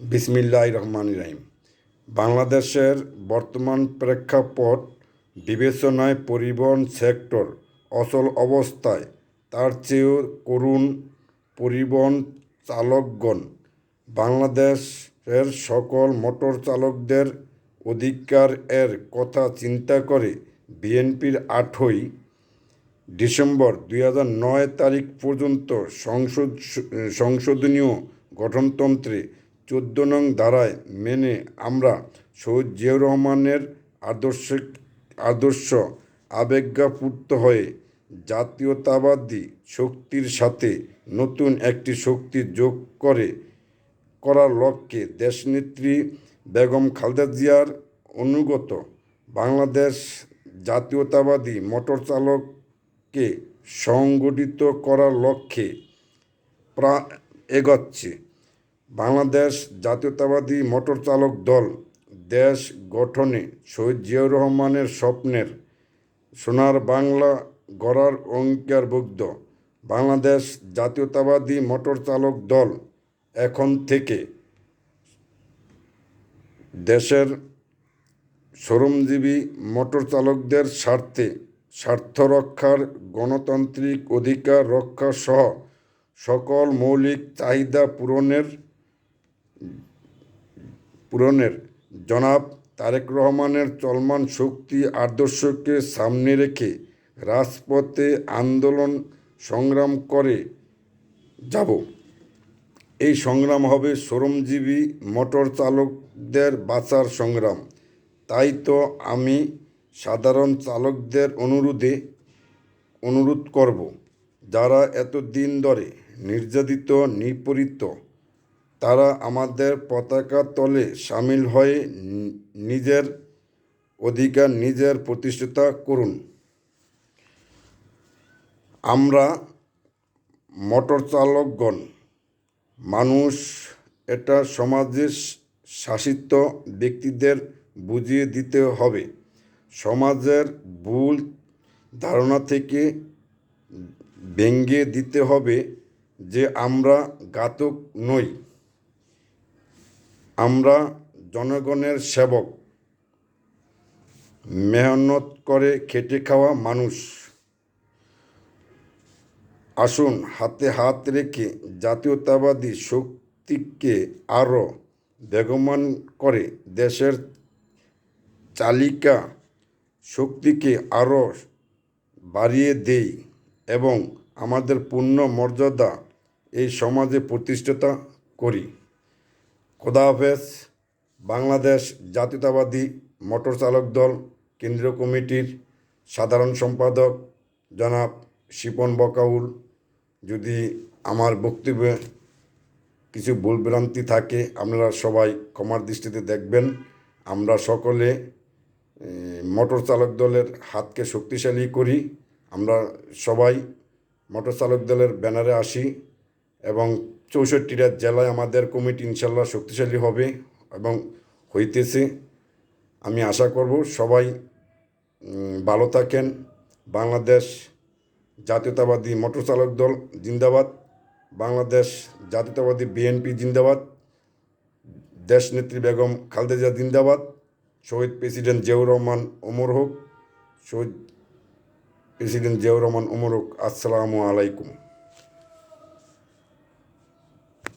বিসমিল্লাহ রহমান রাহিম। বাংলাদেশের বর্তমান প্রেক্ষাপট, বিবেচনায় পরিবহন সেক্টর অচল অবস্থায়, তার চেয়েও করুণ পরিবহন চালকগণ, বাংলাদেশের সকল মোটর চালকদের অধিকার এর কথা চিন্তা করে বিএনপির আটই ডিসেম্বর দুই নয় তারিখ পর্যন্ত সংসদ, সংশোধনীয় গঠনতন্ত্রে চোদ্দ নং ধারায় মেনে আমরা শহীদ জিয়াউর রহমানের আদর্শ আদর্শ আবেগাপূর্ত হয়ে জাতীয়তাবাদী শক্তির সাথে নতুন একটি শক্তি যোগ করে, করার লক্ষ্যে দেশনেত্রী বেগম খালেদা জিয়ার অনুগত বাংলাদেশ জাতীয়তাবাদী মোটর চালককে সংগঠিত করার লক্ষ্যে প্রা, এগোচ্ছে। বাংলাদেশ জাতীয়তাবাদী মোটর চালক দল দেশ গঠনে শহীদ জিয়াউর রহমানের স্বপ্নের সোনার বাংলা গড়ার অঙ্গীকারবদ্ধ বাংলাদেশ জাতীয়তাবাদী মোটর চালক দল এখন থেকে দেশের শ্রমজীবী মোটর চালকদের স্বার্থে স্বার্থ রক্ষার গণতান্ত্রিক অধিকার রক্ষা সহ সকল মৌলিক চাহিদা পূরণের পূরণের। জনাব তারেক রহমানের চলমান শক্তি আদর্শকে সামনে রেখে রাজপথে আন্দোলন সংগ্রাম করে যাব। এই সংগ্রাম হবে শ্রমজীবী মোটর চালকদের বাঁচার সংগ্রাম। তাই তো আমি সাধারণ চালকদের অনুরোধে অনুরোধ করব, যারা এত দিন ধরে নির্যাতিত, নিপীড়িত তারা আমাদের পতাকা তলে সামিল হয়ে নিজের অধিকার, নিজের প্রতিষ্ঠাতা করুন। আমরা মোটর চালকগণ মানুষ এটা সমাজের শাসিত ব্যক্তিদের বুঝিয়ে দিতে হবে। সমাজের ভুল ধারণা থেকে ভেঙে দিতে হবে যে আমরা ঘাতক নই। আমরা জনগণের সেবক। মেহনত করে খেটে খাওয়া মানুষ। আসুন হাতে হাত রেখে জাতীয়তাবাদী শক্তিকে আরও বেগমান করে দেশের চালিকা শক্তিকে আরও বাড়িয়ে দেই এবং আমাদের পূর্ণ মর্যাদা এই সমাজে প্রতিষ্ঠাতা করি। খোদা হাফেজ, বাংলাদেশ জাতীয়তাবাদী মোটর চালক দল কেন্দ্রীয় কমিটির সাধারণ সম্পাদক জনাব শিপন বকাউল। যদি আমার বক্তব্যে কিছু ভুল ভ্রান্তি থাকে, আপনারা সবাই ক্ষমার দৃষ্টিতে দেখবেন। আমরা সকলে মোটর চালক দলের হাতকে শক্তিশালী করি। আমরা সবাই মোটর চালক দলের ব্যানারে আসি এবং চৌষট্টিটা জেলায় আমাদের কমিটি ইনশাল্লাহ শক্তিশালী হবে এবং হইতেছে। আমি আশা করব সবাই ভালো থাকেন। বাংলাদেশ জাতীয়তাবাদী মোটর চালক দল জিন্দাবাদ। বাংলাদেশ জাতীয়তাবাদী বিএনপি জিন্দাবাদ। দেশনেত্রী বেগম খালদেজা জিন্দাবাদ। শহীদ প্রেসিডেন্ট জিয়াউর রহমান ওমর হোক। শহীদ প্রেসিডেন্ট জিয়াউর রহমান ওমর হোক। আসসালামু আলাইকুম।